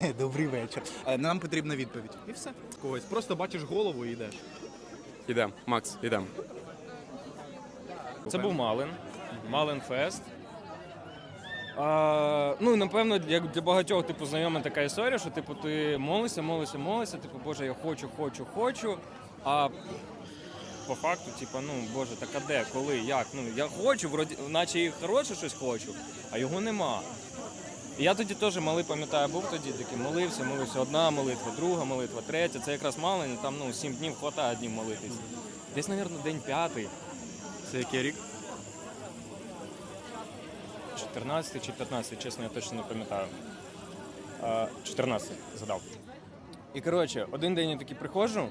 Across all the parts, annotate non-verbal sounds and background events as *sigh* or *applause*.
*laughs* Добрий вечір. Е, Нам потрібна відповідь. І все. Когось. Просто бачиш голову і йдеш. Ідем, Макс, ідем. Це був Малин. Малин Фест. А, ну, напевно, як для багатьох типу, знайома така історія, що типу, ти молишся, молишся, молишся, типу, Боже, я хочу, хочу, хочу. А по факту, типу, ну, Боже, так а де, коли, як? Ну, я хочу, вроді, наче і хороше щось хочу, а його нема. І я тоді теж малий, пам'ятаю, був тоді такий, молився, молився. Одна молитва, друга молитва, третя. Це якраз малин, там ну, сім днів хватає днів молитись. Десь, мабуть, день п'ятий. Це який рік? 14 чи 15, чесно, я точно не пам'ятаю. А, 14 згадав. І коротше, один день я такий приходжу.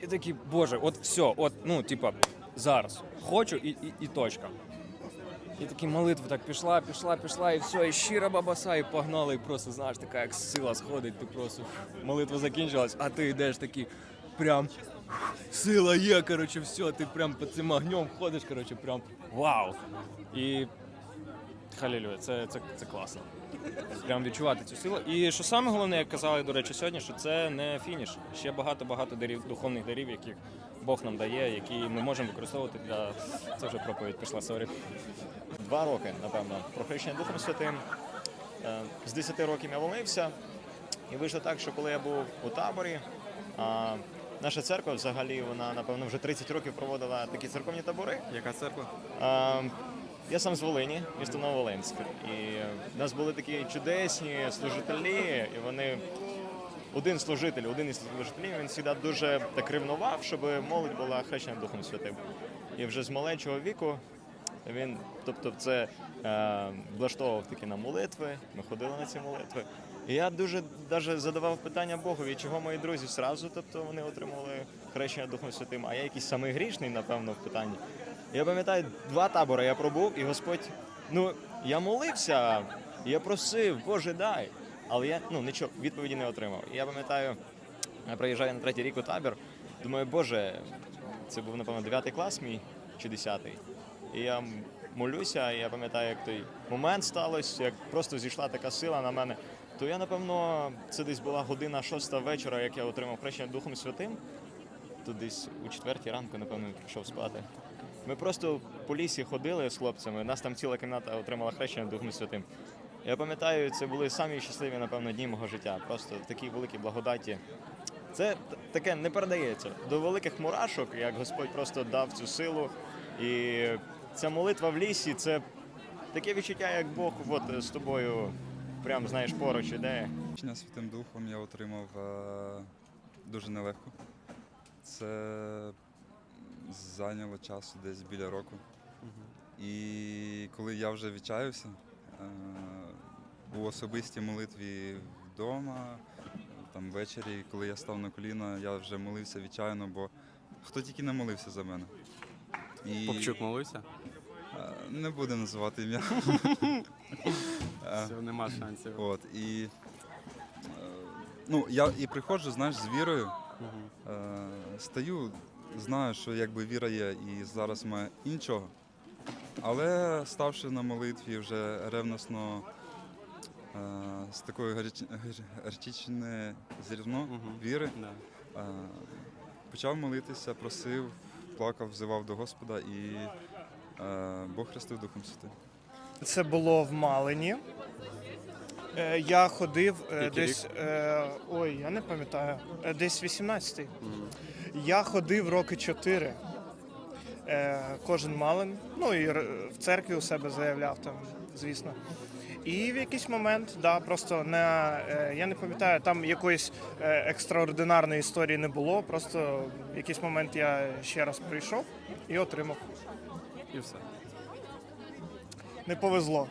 І такий, боже, от все, от, ну, типа, зараз. Хочу і, і, і точка. І такі молитва так пішла, пішла, пішла, і все, і щира бабаса, і погнали, і просто, знаєш, така як сила сходить, ти просто молитва закінчилась, а ти йдеш такий, прям сила є, коротше, все, ти прям під цим огнем ходиш, коротше, прям вау. І халілює, це, це, це класно. Прям відчувати цю силу. І що саме головне, як казали, до речі, сьогодні, що це не фініш. Ще багато-багато дарів, духовних дарів, яких Бог нам дає, які ми можемо використовувати для. Це вже проповідь пішла, сорі. два роки, напевно, про хрещення Духом Святим. Е, З 10 років я молився, і вийшло так, що коли я був у таборі, наша церква взагалі, вона, напевно, вже 30 років проводила такі церковні табори. Яка церква? Я сам з Волині, місто Нововолинськ. І в нас були такі чудесні служителі, і вони. Один служитель, один із служителів, він завжди дуже так ревнував, щоб молодь була хрещена Духом Святим. І вже з маленького віку він, тобто, це е, влаштовував такі на молитви. Ми ходили на ці молитви. І я дуже даже задавав питання Богові, чого мої друзі зразу, тобто вони отримали хрещення Духом Святим, а я якийсь самий грішний, напевно, в питанні. Я пам'ятаю, два табори я пробув, і Господь, ну я молився, я просив, Боже, дай. Але я ну нічого відповіді не отримав. І я пам'ятаю, я приїжджаю на третій рік у табір. Думаю, Боже, це був напевно 9 клас мій чи 10. І я молюся, і я пам'ятаю, як той момент сталося, як просто зійшла така сила на мене. То я, напевно, це десь була година шоста вечора, як я отримав хрещення Духом Святим. То десь у четвертій ранку, напевно, прийшов спати. Ми просто по лісі ходили з хлопцями. Нас там ціла кімната отримала хрещення Духом Святим. Я пам'ятаю, це були самі щасливі, напевно, дні мого життя. Просто такі великі благодаті. Це таке не передається до великих мурашок, як Господь просто дав цю силу. І ця молитва в лісі це таке відчуття, як Бог от з тобою, прям знаєш, поруч іде. Святим Духом я отримав е, дуже нелегко. Це зайняло часу десь біля року. І коли я вже відчаявся е, у особистій молитві вдома, там ввечері, коли я став на коліна, я вже молився відчайно, бо хто тільки не молився за мене. І, Попчук молився? е, Не будемо називати ім'я. Все, нема шансів. От, і, е, ну, я і приходжу, знаєш, з вірою. Е, стаю, знаю, що якби віра є і зараз має іншого. Але ставши на молитві вже ревносно е, з такою гаряч- гар- гарячичне зерно віри, е, почав молитися, просив, плакав, взивав до Господа і е, Бог хрестив Духом Святим. Це було в Малині. Е, Я ходив е, Який десь. е, Ой, я не пам'ятаю. е, Десь 18-й. Мгм. Я ходив роки 4. Е, Кожен малин. Ну і в церкві у себе заявляв там, звісно. І в якийсь момент, да, просто не, я не пам'ятаю, там якоїсь е, екстраординарної історії не було. Просто в якийсь момент я ще раз прийшов і отримав. І все. Не повезло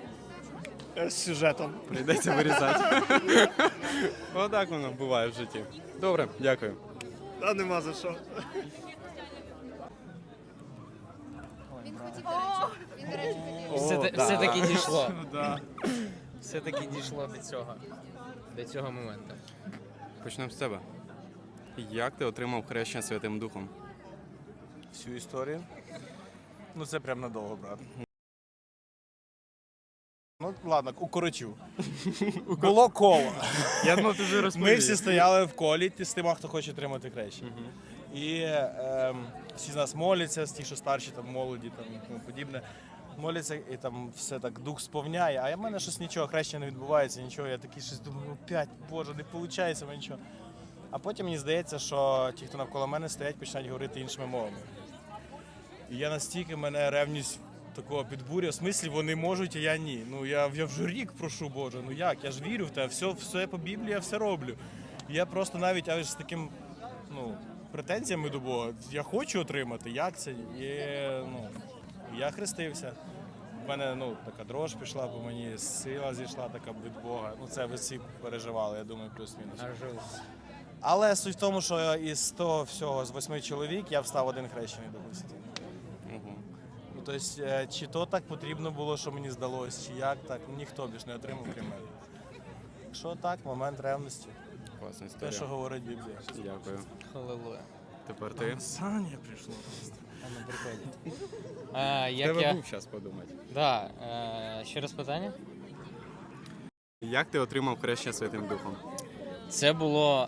е, з сюжетом. Прийдеться вирізати. Отак воно буває в житті. Добре, дякую. Та нема за що. Він хотів, до речі, він, до речі, хотів. Все, все таки дійшло. *laughs* Все таки дійшло до цього. До цього моменту. Почнемо з тебе. Як ти отримав хрещення Святим Духом? Всю історію. Ну це прям надовго, брат. Ну, Ну ладно, укорочу. *laughs* Було коло. Я думав, ти вже Ми розповів. всі стояли в колі ті- з тима, хто хоче отримати хрещення. І ем, всі з нас моляться, ті, що старші, там молоді, там і тому подібне. Моляться, і там все так дух сповняє. А в мене щось нічого, хрещення не відбувається, нічого. Я такий щось думаю, ну п'ять, боже, не виходить мене нічого. А потім мені здається, що ті, хто навколо мене стоять, починають говорити іншими мовами. І я настільки мене ревність такого підбурює, в смислі вони можуть, а я ні. Ну я, я вже рік прошу Боже, ну як? Я ж вірю в те, все, все по Біблії, я все роблю. І я просто навіть аж з таким ну, претензіями до Бога. Я хочу отримати, як це? І, ну, я хрестився. У мене ну, така дрож пішла по мені, сила зійшла така від Бога. Ну це ви всі переживали, я думаю, плюс-мінус. Але суть в тому, що із того всього, з восьми чоловік, я встав один хрещений до Святий. Ну, тобто, е, чи то так потрібно було, що мені здалося, чи як так, ніхто більш не отримав крім мене. Якщо так, момент ревності. Класна Те, що говорить Біблія. Дякую. Халилуя. Тепер ти. Саня прийшло. *laughs* А, В як тебе я... був час подумати. Да, е, ще раз питання. Як ти отримав хрещення Святим Духом? Це було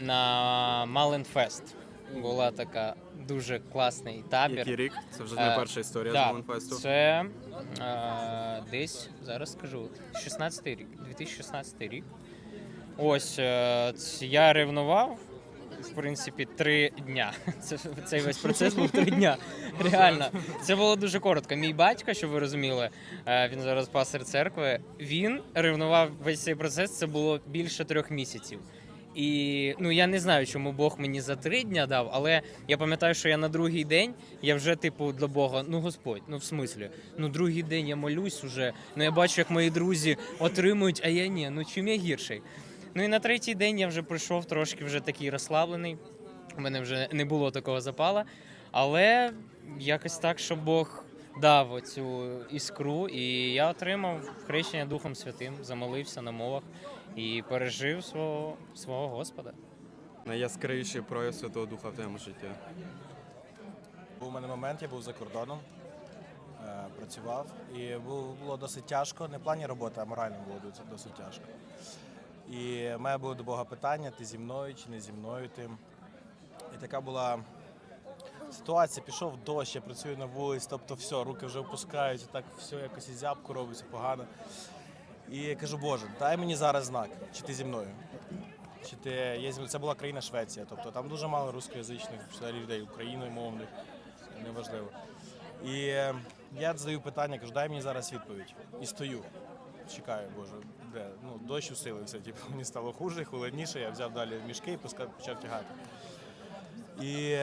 на Маленфест. Була така дуже класний табір. Який рік? Це вже Е, не перша історія да, з Маленфесту. Це е, десь, зараз скажу, 16 рік, 2016 рік. Ось е, я ревнував, в принципі, три дня. *laughs* Це, цей весь процес був три дня. *laughs* Реально. Це було дуже коротко. Мій батько, щоб ви розуміли, е, він зараз пастир церкви. Він ревнував весь цей процес. Це було більше трьох місяців. І ну я не знаю, чому Бог мені за три дня дав, але я пам'ятаю, що я на другий день я вже типу для Бога, ну Господь, ну в смислі, ну другий день я молюсь уже. Ну я бачу, як мої друзі отримують, а я ні. Ну чим я гірший? Ну і на третій день я вже прийшов трошки вже такий розслаблений. У мене вже не було такого запала. Але якось так, що Бог дав оцю іскру, і я отримав хрещення Духом Святим, замолився на мовах і пережив свого, свого Господа. Найяскравіший прояв Святого Духа в твоєму житті. Був у мене момент, я був за кордоном, е, працював, і було, досить тяжко, не в плані роботи, а морально було досить тяжко. І в мене було до Бога питання, ти зі мною чи не зі мною ти. І така була ситуація, пішов дощ, я працюю на вулиці, тобто все, руки вже опускають, і так все якось і зябко робиться погано. І я кажу, Боже, дай мені зараз знак, чи ти зі мною. Чи ти є зі мною? Це була країна Швеція, тобто там дуже мало русскоязичних взагалі людей, україномовних, неважливо. І я задаю питання, кажу, дай мені зараз відповідь. І стою. Чекаю, Боже, де? Ну, дощ усилився, типу, мені стало хуже, холодніше, я взяв далі мішки і почав тягати. І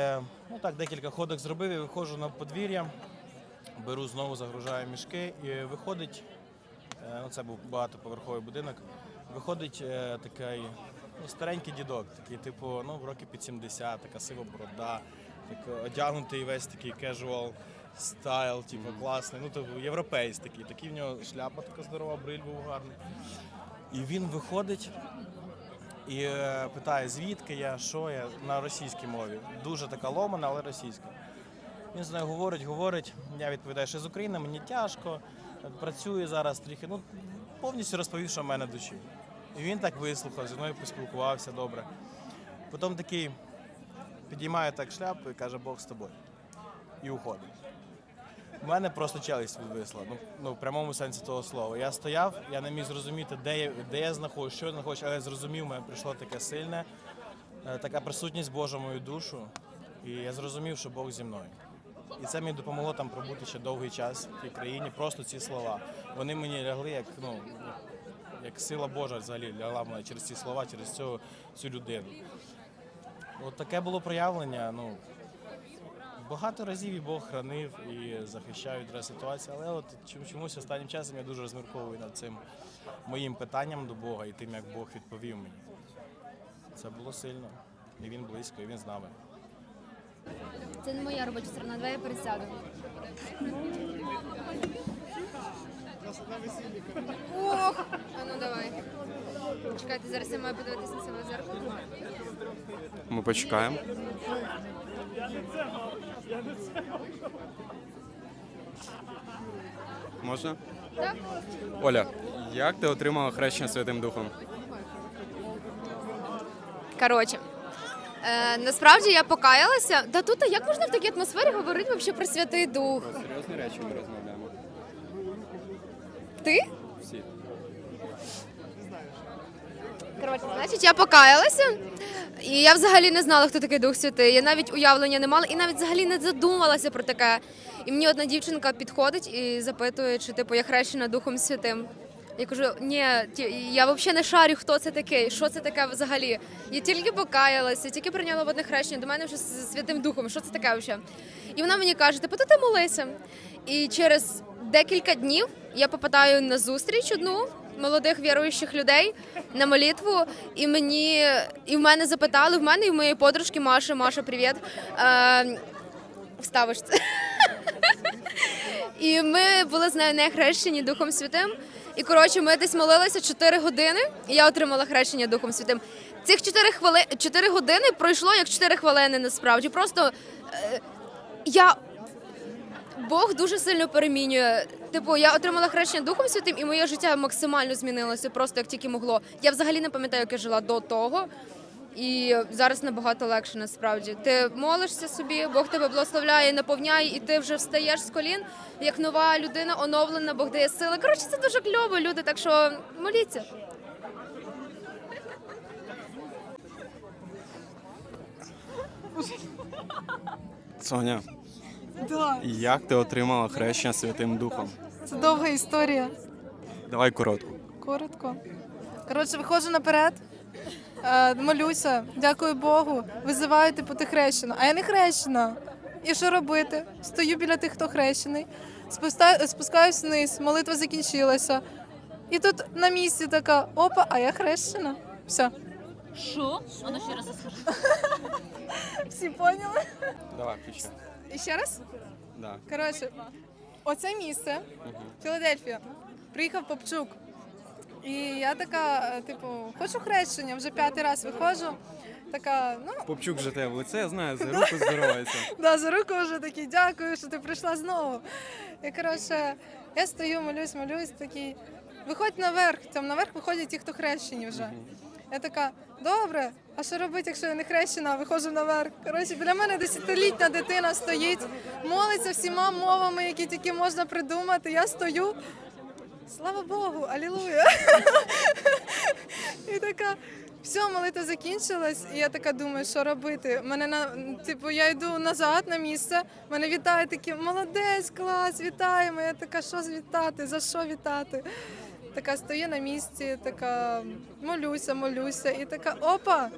ну, так, декілька ходок зробив і виходжу на подвір'я, беру знову, загружаю мішки, і виходить, е, ну, це був багатоповерховий будинок, виходить е, такий ну, старенький дідок, такий, типу, ну, в років під 70, така сива борода, так, одягнутий весь такий casual стайл, типу, класний, ну, типу, європейський такий, такий в нього шляпа така здорова, бриль був гарний. І він виходить і е, питає, звідки я, що я на російській мові. Дуже така ломана, але російська. Він з нею говорить, говорить. Я відповідаю, що з України мені тяжко, працюю зараз трохи. Ну, повністю розповів, що в мене душі. І він так вислухав, зі мною поспілкувався добре. Потім такий підіймає так шляпу і каже, Бог з тобою. І уходить. У мене просто челюсть відвисла, ну, ну в прямому сенсі того слова. Я стояв, я не міг зрозуміти, де я, де я знаходжусь, що я знаходжусь, але я зрозумів, мене прийшло таке сильне, е, така присутність Божа мою душу. І я зрозумів, що Бог зі мною. І це мені допомогло там пробути ще довгий час в тій країні. Просто ці слова. Вони мені лягли як, ну, як сила Божа взагалі лягла мене через ці слова, через цю, цю людину. От таке було проявлення. Ну, Багато разів і Бог хранив і захищав від різних ситуацій, але от чомусь останнім часом я дуже розмірковую над цим моїм питанням до Бога і тим, як Бог відповів мені. Це було сильно. І він близько, і він з нами. Це не моя робоча сторона, давай я пересяду. Ох, а ну давай. Чекайте, зараз я маю подивитися на себе в зеркало. Ми почекаємо. Можна? Так. Оля, як ти отримала хрещення Святим Духом? Коротше. Е, насправді я покаялася. Та тут а як можна в такій атмосфері говорити вообще про Святий Дух? Серйозні речі ми розмовляємо. Ти? Всі. Коротше, значить, я покаялася, і я взагалі не знала, хто такий Дух Святий. Я навіть уявлення не мала і навіть взагалі не задумувалася про таке. І мені одна дівчинка підходить і запитує, чи типу я хрещена Духом Святим. Я кажу, ні, я взагалі не шарю, хто це такий, що це таке взагалі. Я тільки покаялася, тільки прийняла водне хрещення, до мене вже з Святим Духом. Що це таке взагалі? І вона мені каже, типу, ти молися. І через декілька днів я попадаю на зустріч одну молодих віруючих людей на молитву. І мені і в мене запитали, в мене і в моєї подружки Маші, Маша, привіт. Е, вставиш це. І ми були з нею не хрещені Духом Святим. І коротше, ми десь молилися 4 години, і я отримала хрещення Духом Святим. Цих 4 хвили... 4 години пройшло як 4 хвилини насправді. Просто е, я. Бог дуже сильно перемінює. Типу, я отримала хрещення Духом Святим, і моє життя максимально змінилося, просто як тільки могло. Я взагалі не пам'ятаю, як я жила до того. І зараз набагато легше насправді. Ти молишся собі, Бог тебе благословляє, наповняє, і ти вже встаєш з колін як нова людина, оновлена, Бог дає сили. Коротше, це дуже кльово, люди. Так що моліться. Соня, Да, як ти отримала хрещення Святим Духом? це довга історія. Давай коротко. Коротко. Коротше, виходжу наперед, е, молюся, дякую Богу, визиваю типу ти хрещена. А я не хрещена. І що робити? Стою біля тих, хто хрещений, спуста- спускаюсь вниз, молитва закінчилася. І тут на місці така опа, а я хрещена. Все. Що? Воно ще раз скажи. *laughs* Всі поняли? Давай, включай. І ще раз? Да. Коротше, оце місце, Філадельфія. Приїхав Попчук. І я така, е, типу, хочу хрещення, вже п'ятий раз виходжу. Така, ну, Попчук вже тебе в лице, я знаю, за руку здоровається. *laughs* да, за руку вже такий, дякую, що ти прийшла знову. І коротше, я стою, молюсь, молюсь, такий. Виходь наверх, там наверх виходять ті, хто хрещені вже. Я така, добре, а що робити, якщо я не хрещена, виходжу наверх. Коротше, біля мене десятилітня дитина стоїть, молиться всіма мовами, які тільки можна придумати. Я стою. Слава Богу, алілуя. І така, все, молитва закінчилась, і я така думаю, що робити. Мене на типу, я йду назад на місце. Мене вітають такі, молодець, клас, вітаємо. Я така, що вітати? За що вітати? Така стою на місці, така молюся, молюся, і така опа!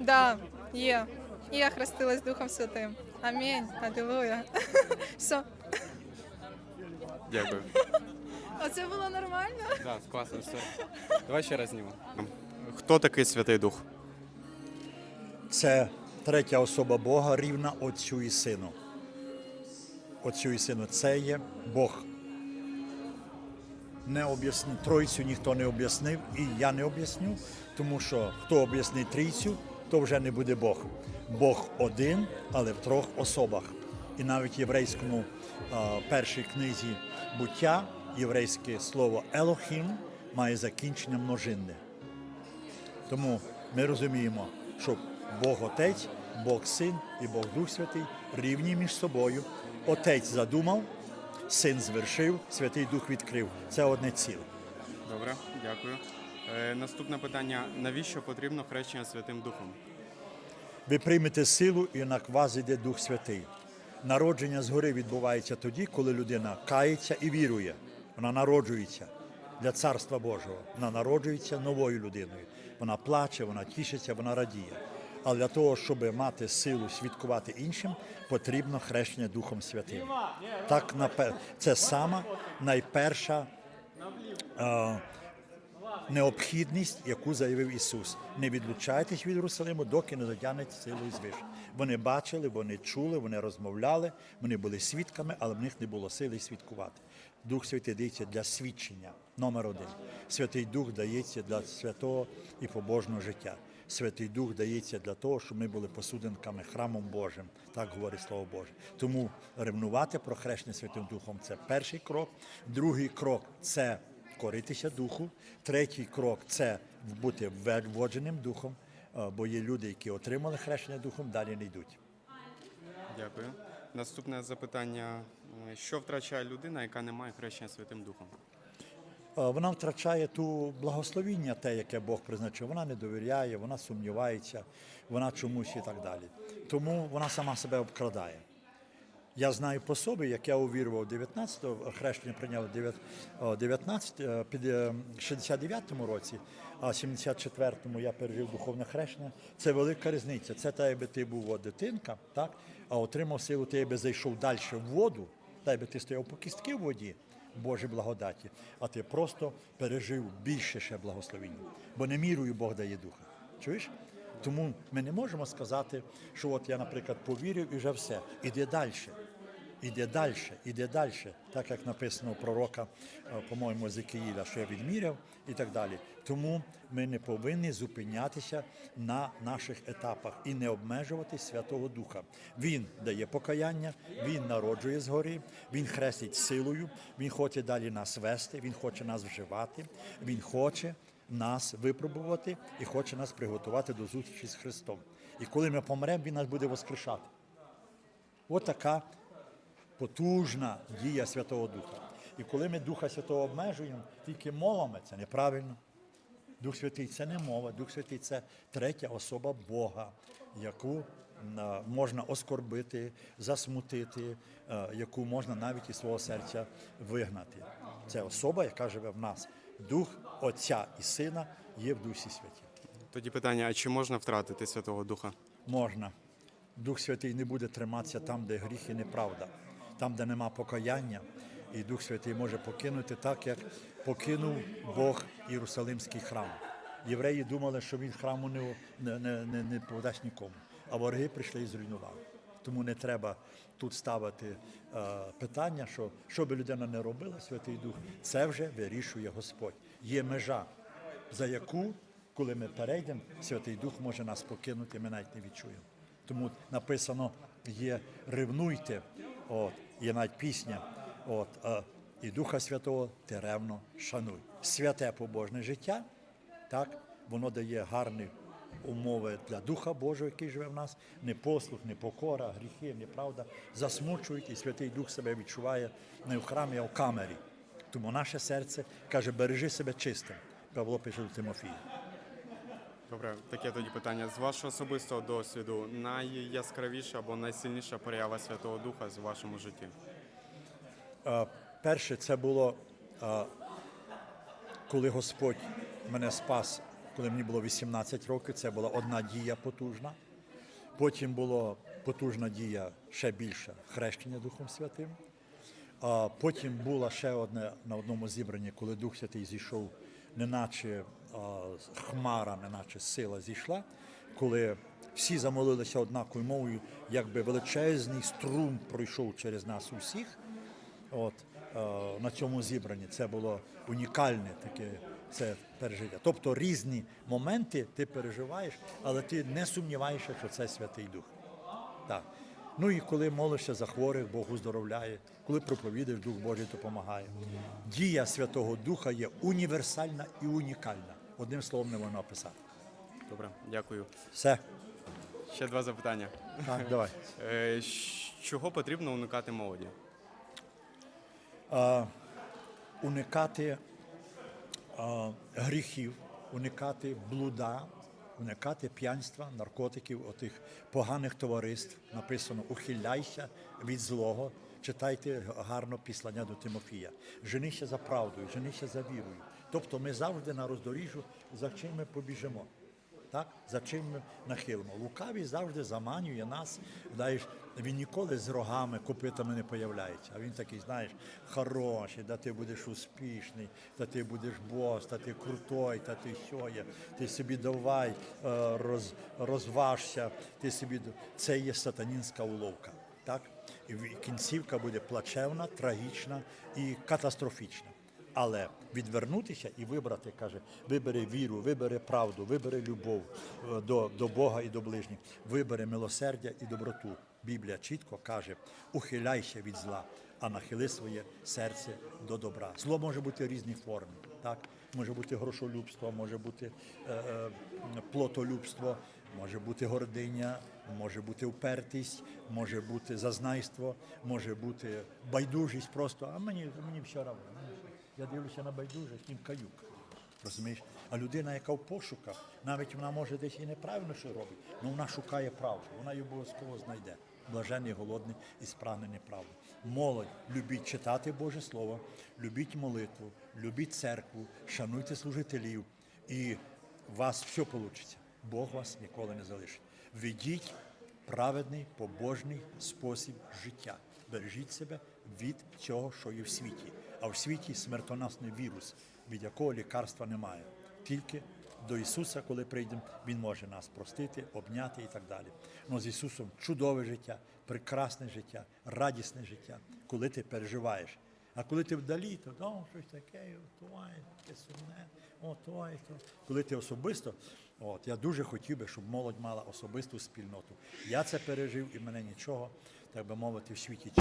Да, є. І я хрестилась Духом Святим. Амінь. Алілуя. *laughs* Все. Дякую. Оце було нормально? Да, класно, все. Давай ще раз знімемо. Хто такий Святий Дух? Це третя особа Бога рівна Отцю і Сину. Отцю і Сину це є Бог. Не об'ясни, Тройцю ніхто не об'яснив, і я не об'ясню, тому що хто об'яснить трійцю, то вже не буде Бог. Бог один, але в трьох особах. І навіть в єврейському першій книзі буття єврейське слово Елохім має закінчення множинне. Тому ми розуміємо, що Бог Отець, Бог Син і Бог Дух Святий рівні між собою. Отець задумав, син звершив, Святий Дух відкрив. Це одне ціле. Добре, дякую. Е, наступне питання: навіщо потрібно хрещення Святим Духом? Ви приймете силу, і на вас іде Дух Святий. Народження згори відбувається тоді, коли людина кається і вірує. Вона народжується для Царства Божого. Вона народжується новою людиною. Вона плаче, вона тішиться, вона радіє. Але для того, щоб мати силу свідкувати іншим, потрібно хрещення Духом Святим. Так, це сама найперша е, необхідність, яку заявив Ісус. Не відлучайтесь від Єрусалиму, доки не затягнете силою звиш. Вони бачили, вони чули, вони розмовляли, вони були свідками, але в них не було сили свідкувати. Дух Святий дається для свідчення. Номер один. Святий Дух дається для святого і побожного життя. Святий Дух дається для того, щоб ми були посудинками храмом Божим, так говорить Слово Боже. Тому ревнувати про хрещення Святим Духом це перший крок. Другий крок це коритися духу. Третій крок це бути вводженим духом, е, бо є люди, які отримали хрещення духом, далі не йдуть. Дякую. Наступне запитання: Е, що втрачає людина, яка не має хрещення Святим Духом? Е, Вона втрачає ту благословіння, те, яке Бог призначив. Вона не довіряє, вона сумнівається, вона чомусь і так далі. Тому вона сама себе обкрадає. Я знаю по собі, як я увірував 19-го, хрещення прийняв 9 о, 19, е, під е, 69-му році, а 74-му я пережив духовне хрещення. Це велика різниця. Це та, якби ти був дитинка, так? а отримав силу, ти якби зайшов далі в воду, та якби ти стояв по кістки в воді, Божій благодаті, а ти просто пережив більше ще благословіння. Бо не мірою Бог дає духа. Чуєш? Тому ми не можемо сказати, що от я, наприклад, повірив і вже все. Іди далі. Іде далі, іде далі, так як написано у пророка, е, по-моєму, Зекиїля, що я відміряв і так далі. Тому ми не повинні зупинятися на наших етапах і не обмежувати Святого Духа. Він дає покаяння, він народжує згори, він хрестить силою, він хоче далі нас вести, він хоче нас вживати, він хоче нас випробувати і хоче нас приготувати до зустрічі з Христом. І коли ми помремо, він нас буде воскрешати. От потужна дія Святого Духа. І коли ми Духа Святого обмежуємо тільки мовами, це неправильно. Дух Святий це не мова, Дух Святий це третя особа Бога, яку е, можна оскорбити, засмутити, е, яку можна навіть із свого серця вигнати. Це особа, яка живе в нас. Дух Отця і Сина є в Дусі Святі. Тоді питання: а чи можна втратити Святого Духа? Можна. Дух Святий не буде триматися там, де гріх і неправда, там, де нема покаяння. І Дух Святий може покинути так, як покинув Бог Єрусалимський храм. Євреї думали, що він храму не, не, не, не, подасть нікому, а вороги прийшли і зруйнували. Тому не треба тут ставити е, питання, що що би людина не робила, Святий Дух, це вже вирішує Господь. Є межа, за яку, коли ми перейдемо, Святий Дух може нас покинути, ми навіть не відчуємо. Тому написано є ревнуйте, от, є навіть пісня, от, е, і Духа Святого ти ревно шануй. Святе побожне життя, так, воно дає гарні умови для Духа Божого, який живе в нас, непослух, непокора, гріхи, неправда, засмучують, і Святий Дух себе відчуває не в храмі, а в камері. Тому наше серце каже, бережи себе чистим. Павло пише до Тимофія. Добре, таке тоді питання. З вашого особистого досвіду найяскравіша або найсильніша проява Святого Духа в вашому житті? Е, Перше, це було, е, коли Господь мене спас, коли мені було 18 років, це була одна дія потужна. Потім була потужна дія ще більша хрещення Духом Святим. А потім була ще одне на одному зібранні, коли Дух Святий зійшов, неначе хмара, неначе сила зійшла, коли всі замолилися однаковою мовою, якби величезний струм пройшов через нас усіх. От на цьому зібранні це було унікальне таке це пережиття. Тобто різні моменти ти переживаєш, але ти не сумніваєшся, що це Святий Дух. Так. Ну і коли молишся за хворих, Бог уздоровляє, коли проповідаєш, Дух Божий допомагає. Дія Святого Духа є універсальна і унікальна. Одним словом не можна описати. Добре, дякую. Все. Ще два запитання. Так, давай. *laughs* Е, Чого потрібно уникати молоді? а, уникати а, гріхів, уникати блуда, уникати п'янства, наркотиків, отих поганих товариств. Написано ухиляйся від злого. Читайте гарно післання до Тимофія. Женися за правдою, женися за вірою. Тобто ми завжди на роздоріжжю, за чим ми побіжимо. Так? За чим ми нахилимо? Лукавий завжди заманює нас. Знаєш, він ніколи з рогами, копитами не появляється. А він такий, знаєш, хороший, да ти будеш успішний, та ти будеш бос, та ти крутой, та ти сьоє, ти собі давай, е, роз, розважся, ти собі це є сатанінська уловка. Так? І кінцівка буде плачевна, трагічна і катастрофічна. Але відвернутися і вибрати, каже, вибери віру, вибери правду, вибери любов е, до, до Бога і до ближніх, вибери милосердя і доброту. Біблія чітко каже: ухиляйся від зла, а нахили своє серце до добра. Зло може бути в різній формі. Так? Може бути грошолюбство, може бути е, е, плотолюбство, може бути гординя, може бути впертість, може бути зазнайство, може бути байдужість просто. А мені, мені все равно. Я дивлюся на байдужість, їм каюк. Розумієш? А людина, яка в пошуках, навіть вона може десь і неправильно що робить, але вона шукає правду, вона її обов'язково знайде. Блажений, голодний і спрагнений правди. Молодь, любіть читати Боже Слово, любіть молитву, любіть церкву, шануйте служителів, і у вас все вийде. Бог вас ніколи не залишить. Ведіть праведний, побожний спосіб життя. Бережіть себе від цього, що є в світі. А в світі смертоносний вірус, від якого лікарства немає. Тільки до Ісуса, коли прийдемо, Він може нас простити, обняти і так далі. Ну з Ісусом чудове життя, прекрасне життя, радісне життя, коли ти переживаєш. А коли ти вдалі, то о, щось таке, то таке сумне, о, то. Коли ти особисто, от я дуже хотів би, щоб молодь мала особисту спільноту. Я це пережив і мене нічого, так би мовити, в світі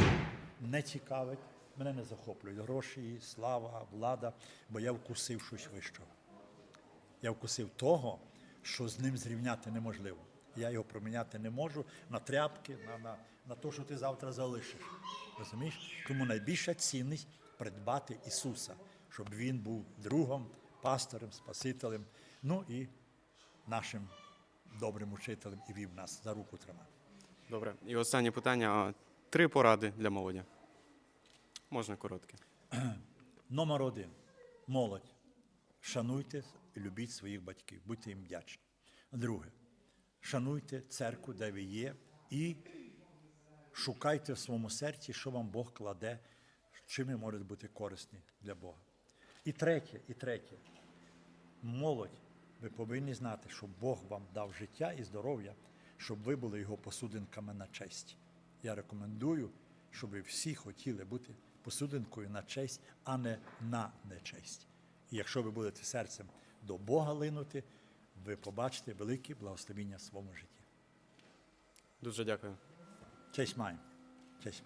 не цікавить. Мене не захоплюють гроші, слава, влада, бо я вкусив щось вищого. Я вкусив того, що з ним зрівняти неможливо. Я його проміняти не можу на тряпки, на, на, на те, що ти завтра залишиш. Розумієш? Тому найбільша цінність придбати Ісуса, щоб Він був другом, пастором, Спасителем, ну і нашим добрим учителем і вів нас за руку тримав. Добре. І останнє питання. Три поради для молоді. Можна коротке. *clears throat* Номер один. Молодь. Шануйте любіть своїх батьків, будьте їм вдячні. Друге. Шануйте церкву, де ви є, і шукайте в своєму серці, що вам Бог кладе, чим ви можете бути корисні для Бога. І третє, і третє. Молодь, ви повинні знати, що Бог вам дав життя і здоров'я, щоб ви були його посудинками на честь. Я рекомендую, щоб ви всі хотіли бути посудинкою на честь, а не на нечесть. І якщо ви будете серцем до Бога линути, ви побачите велике благословіння в своєму житті. Дуже дякую. Честь маємо. Честь.